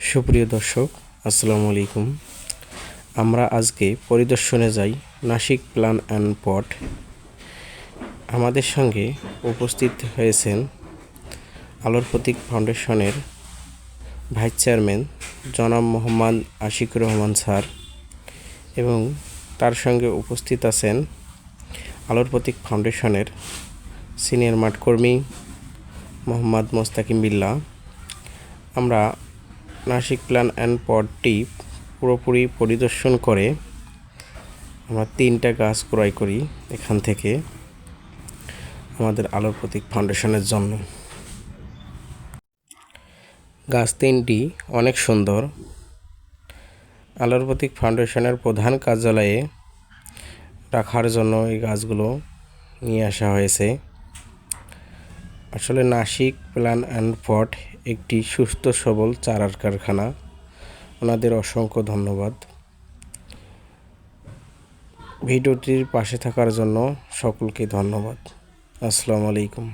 সুপ্রিয় দর্শক, আসসালামু আলাইকুম। আমরা আজকে পরিদর্শনে যাই নাসিক প্ল্যান অ্যান্ড পট। আমাদের সঙ্গে উপস্থিত হয়েছেন আলোর প্রতীক ফাউন্ডেশনের ভাইস চেয়ারম্যান জনাব মোহাম্মদ আশিকুর রহমান স্যার এবং তার সঙ্গে উপস্থিত আছেন আলোর প্রতীক ফাউন্ডেশনের সিনিয়র মাঠকর্মী মোহাম্মদ মোস্তাকিম বিল্লা আমরা নাসিক প্ল্যান অ্যান্ড পটটি পুরোপুরি পরিদর্শন করে আমরা তিনটা গাছ ক্রয় করি এখান থেকে আমাদের আলোর প্রতীক ফাউন্ডেশনের জন্য। গাছ তিনটি অনেক সুন্দর। আলোর প্রতীক ফাউন্ডেশনের প্রধান কার্যালয়ে রাখার জন্য এই গাছগুলো নিয়ে আসা হয়েছে। আসলে নাসিক প্ল্যান অ্যান্ড পট একটি সুস্থ, সবল চারার কারখানা। ওনাদের অসংখ্য ধন্যবাদ। ভিডিওটির পাশে থাকার জন্য সকলকে ধন্যবাদ। আসসালামু আলাইকুম।